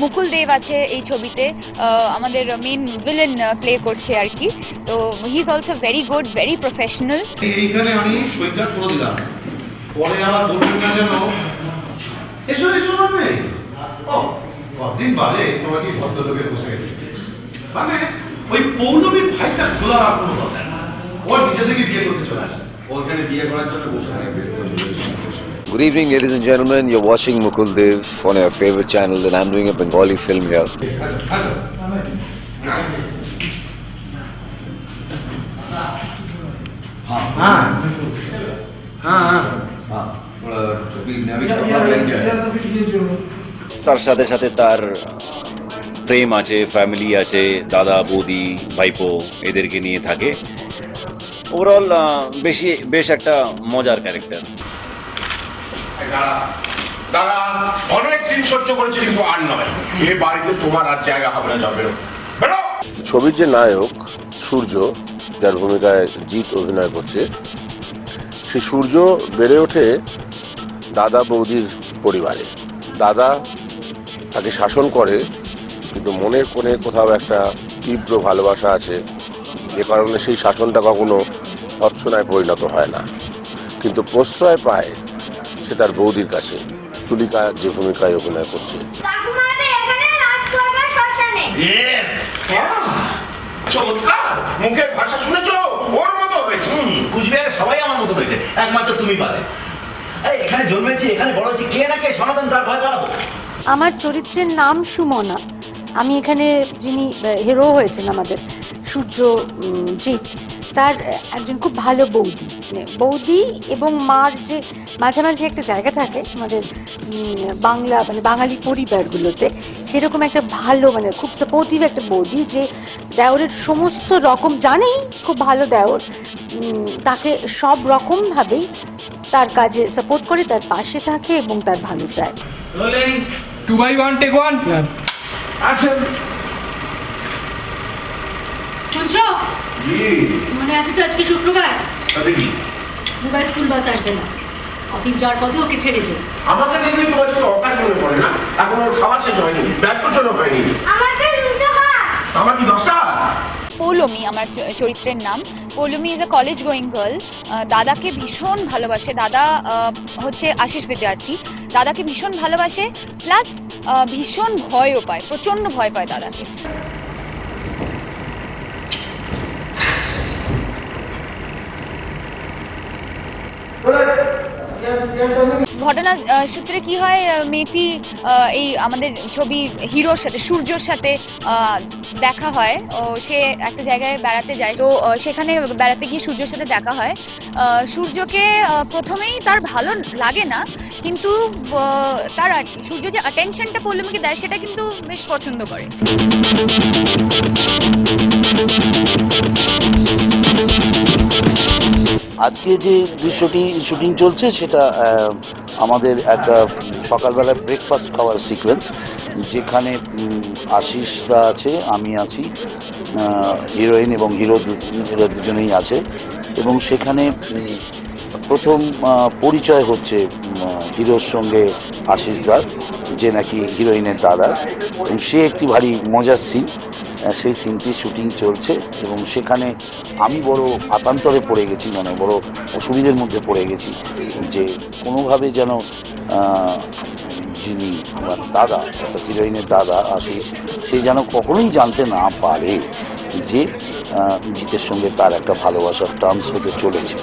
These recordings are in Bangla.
মুকুল দেব আছে এই ছবিতে। আহ, আমাদের মেন ভিলেন প্লে করছে আর কি। তো he is also very good very professional এইখানে আমি সইটা করে দিলাম। পরে বলবেন না যেন। এসো এসো মানে ও কদিন বাদে তোমার কি ভদ্রলোকে বসে গেছে মানে ওই পৌলমীর ভাইটা খোলা কোনো দরকার ও নিজে থেকে বিয়ে করতে চলে আসে। ওখানে বিয়ে করার জন্য বসে Good evening, ladies and gentlemen. You're watching Mukul Dev on your favorite channel, and I'm doing a Bengali film here. তার সাথে সাথে তার প্রেম আছে ফ্যামিলি আছে দাদা বৌদি ভাইপো এদেরকে নিয়ে থাকে ওভারঅল বেশি বেশ একটা মজার ক্যারেক্টার অনেক দিন সহ্য কিন্তু আর নয়। এ বাড়িতে তোমার আর জায়গা হবে না, যাবে। ছবির যে নায়ক, সূর্য, যার ভূমিকায় জিৎ অভিনয় করছে সে সূর্য বেড়ে ওঠে দাদা বৌদির পরিবারে। দাদা তাকে শাসন করে, কিন্তু মনের কোণে কোথাও একটা তীব্র ভালোবাসা আছে। যে কারণে সেই শাসনটা কখনো অর্চনায় পরিণত হয় না। কিন্তু প্রশ্রয় পায় সে তার বৌদির কাছে। তুলিকা যে ভূমিকায় অভিনয় করছে। মুখের ভাষা শুনেছো? ওর মতো হয়েছে। সবাই আমার মতো হয়েছে। একমাত্র তুমি পাবে। এখানে জন্মেছি এখানে বড় হয়েছি। কে না কে সনাতন তার ভয় পালাবো? আমার চরিত্রের নাম সুমনা। আমি এখানে যিনি হিরো হয়েছেন আমাদের সূর্য জিৎ। তার একজন খুব ভালো বৌদি। মানে বৌদি এবং মার যে মাঝামাঝি একটা জায়গা থাকে আমাদের বাংলা মানে বাঙালি পরিবারগুলোতে সেরকম একটা ভালো মানে খুব সাপোর্টিভ একটা বৌদি যে দেওরের সমস্ত রকম জানেই খুব ভালো দেওর তাকে সব রকমভাবেই তার কাজে সাপোর্ট করে তার পাশে থাকে এবং তার ভালো চায়। Two by one take one action শুনছো মানে আজ তো আজকে শুক্রবার? তাতে কি? দুবার স্কুল বাস আসবে না। অফিস যাওয়ার পথে ওকে ছেড়েছে আমাকে দেখলে তোমার অকাশ মনে পড়ে না? এখন ওর খাওয়া শেষ হয়নি ব্যাগ হয়নি আমাকে দুটো আমার কি দশটা? পৌলমি আমার চরিত্রের নাম। Poulami is a college going girl দাদাকে ভীষণ ভালোবাসে। দাদা হচ্ছে আশিস বিদ্যার্থী। দাদাকে ভীষণ ভালোবাসে প্লাস ভীষণ ভয়ও পায় প্রচণ্ড ভয় পায় দাদাকে। ঘটনা সূত্রে কি হয় মেয়েটি এই আমাদের ছবি হিরোর সাথে, সূর্যর সাথে দেখা হয়। ও, সে একটা জায়গায় বেড়াতে যায়। তো সেখানে বেড়াতে গিয়ে সূর্যর সাথে দেখা হয়। সূর্যকে প্রথমেই তার ভালো লাগে না, কিন্তু তার সূর্য যে অ্যাটেনশনটা পৌলমীকে দেয়, সেটা কিন্তু বেশ পছন্দ করে। আজকে যে দৃশ্যটি শুটিং চলছে সেটা আমাদের একটা সকালবেলা ব্রেকফাস্ট খাওয়ার সিকোয়েন্স যেখানে আশিস দা আছে, আমি আছি হিরোইন এবং হিরো হিরো দুজনেই আছে, এবং সেখানে প্রথম পরিচয় হচ্ছে হিরোর সঙ্গে আশিস দার যে নাকি হিরোইনের দাদা, এবং সে একটি ভারী মজার সিন সেই সিনটি শুটিং চলছে এবং সেখানে আমি বড় আতান্তরে পড়ে গেছি মানে বড় অসুবিধের মধ্যে পড়ে গেছি যে কোনোভাবে যেন যিনি আমার দাদা, অর্থাৎ হিরোইনের দাদা আশিস, সে যেন কখনোই জানতে না পারে যে জিতের সঙ্গে তার একটা ভালোবাসার টার্মস হতে চলেছে।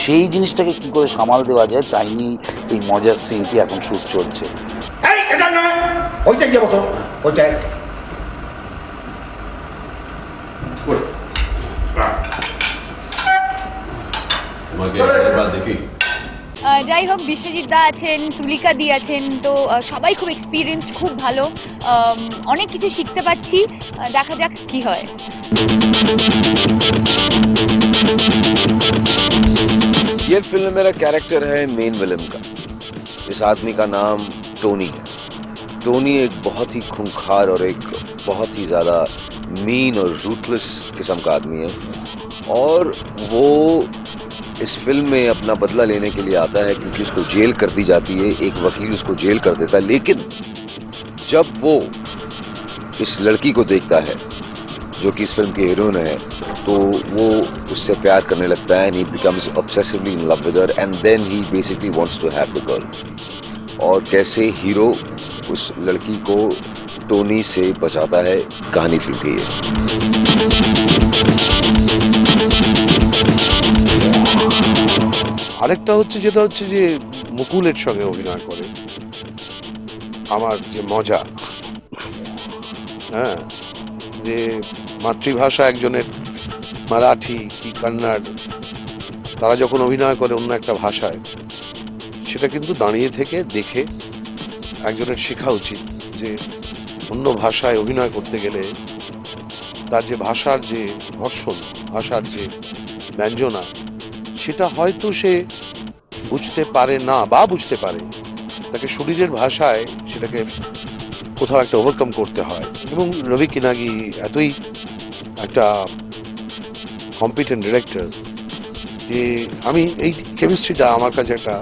সেই জিনিসটাকে কি করে সামাল দেওয়া যায় তাই নিয়ে এই মজার সিনটি এখন শুট চলছে। ওইটাই। আহ, যাই হোক বিশ্বজিৎ দা আছেন তুলিকা দি আছেন তো আহ, সবাই খুব এক্সপিরিয়েন্সড খুব ভালো আম, অনেক কিছু শিখতে পাচ্ছি আহ, দেখা যাক কি হয় ये फिल्म मेरा कैरेक्टर है मेन विलन का इस आदमी का नाम टोनी है टोनी एक बहुत ही खूंखार और एक बहुत ही ज़्यादा मीन और रूथलेस किस्म का आदमी है और वो इस फ़िल्म में अपना बदला लेने के लिए आता है क्योंकि उसको जेल कर दी जाती है, एक वकील उसको जेल कर देता है, लेकिन जब वो इस लड़की को देखता है, जो कि इस फ़िल्म की हीरोइन है तो वो उससे प्यार करने लगता है and he becomes obsessively in love with her and then he basically wants to have the girl और कैसे हीरो उस लड़की को टोनी से बचाता है, कहानी फ़िल्म की है আরেকটা হচ্ছে যেটা হচ্ছে যে মুকুলের সঙ্গে অভিনয় করে। আমার যে মজা। হ্যাঁ যে মাতৃভাষা একজনের মারাঠি কি কন্নড় তারা যখন অভিনয় করে অন্য একটা ভাষায়, সেটা কিন্তু দাঁড়িয়ে থেকে দেখে একজনের শেখা উচিত যে অন্য ভাষায় অভিনয় করতে গেলে তার যে ভাষার যে ঘর্ষণ, ভাষার যে ব্যঞ্জনা সেটা হয়তো সে বুঝতে পারে না বা বুঝতে পারে। তাকে শরীরের ভাষায় সেটাকে কোথাও একটা ওভারকাম করতে হয়। এবং রবি কিনাগি এতই একটা কম্পিটেন্ট ডিরেক্টর যে আমি এই কেমিস্ট্রিটা আমার কাছে একটা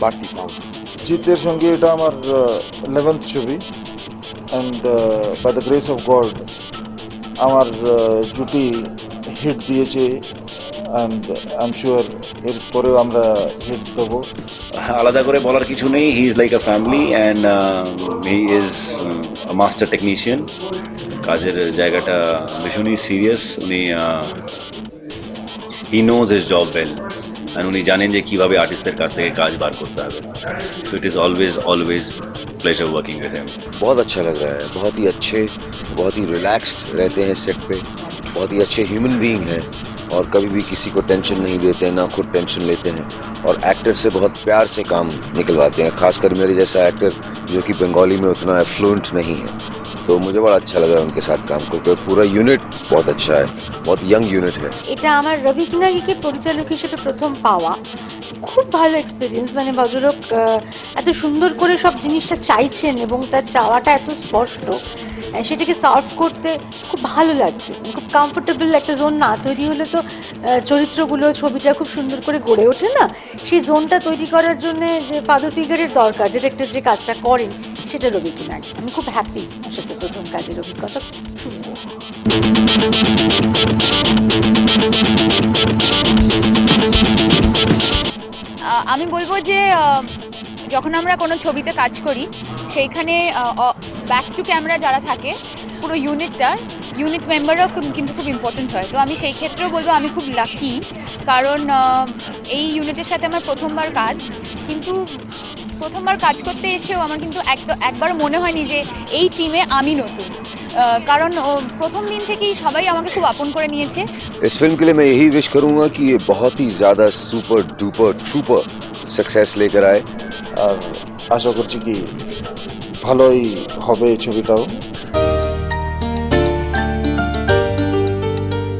বাড়তি পাওয়া জিতের সঙ্গে এটা আমার ইলেভেন্থ ছবি। And by the grace of God আমার জুটি হিট দিয়েছে। অ্যান্ড আই এম শিওর এরপরেও আমরা হিট দেবো আলাদা করে বলার কিছু নেই he is like a family and he is master technician কাজের জায়গাটা ভীষণই সিরিয়াস উনি he knows his job well and উনি জানেন যে কীভাবে আর্টিস্টদের কাছ থেকে কাজ বার করতে হবে so it is always always pleasure working with him बहुत अच्छा लग रहा है बहुत ही अच्छे बहुत ही रिलैक्स्ड रहते हैं सेट पे बहुत ही अच्छे ह्यूमन बीइंग हैं और कभी भी किसी को टेंशन नहीं देते हैं ना खुद टेंशन लेते हैं और एक्टर से बहुत प्यार से काम निकलवाते हैं खासकर मेरे जैसा एक्टर जो कि बंगाली में उतना फ्लुएंट नहीं है तो मुझे बड़ा अच्छा लग रहा है उनके साथ काम करके और पूरा यूनिट बहुत अच्छा है बहुत यंग यूनिट है এটা আমার রবি কিনারিকে পরিচালক হিসেবে প্রথম পাওয়া খুব ভালো এক্সপিরিয়েন্স মানে ভদ্রলোক আহ, এত সুন্দর করে সব জিনিসটা চাইছেন এবং তার চাওয়াটা এত স্পষ্ট আহ, সেটাকে সলভ করতে খুব ভালো লাগছে। খুব কমফোর্টেবল একটা জোন না তৈরি হলে তো চরিত্রগুলো, ছবিটা খুব সুন্দর করে গড়ে ওঠে না? সেই জোনটা তৈরি করার জন্য যে ফাদার ফিগারের দরকার ডিরেক্টর যে কাজটা করেন, সেটা রবি কিনারি আমি খুব হ্যাপি সাথে প্রথম কাজের অভিজ্ঞতা আমি বলব যে যখন আমরা কোনো ছবিতে কাজ করি, সেইখানে ব্যাক টু ক্যামেরা যারা থাকে পুরো ইউনিটটা ইউনিট মেম্বাররাও কিন্তু খুব ইম্পর্টেন্ট হয় তো আমি সেই ক্ষেত্রেও বলবো আমি খুব লাকি কারণ আহ, এই ইউনিটের সাথে আমার প্রথমবার কাজ কিন্তু প্রথমবার কাজ করতে এসেও আমার কিন্তু একদম একবার মনে হয়নি যে এই টিমে আমি নতুন আহ, কারণ ও, প্রথম দিন থেকেই সবাই আমাকে খুব আপন করে নিয়েছে इस फिल्म के लिए मैं यही विश करूंगा कि ये बहुत ही ज़्यादा सुपर डुपर ट्रूपर सक्सेस लेकर आए আর আশা করছি কি ভালোই হবে এই ছবিটাও।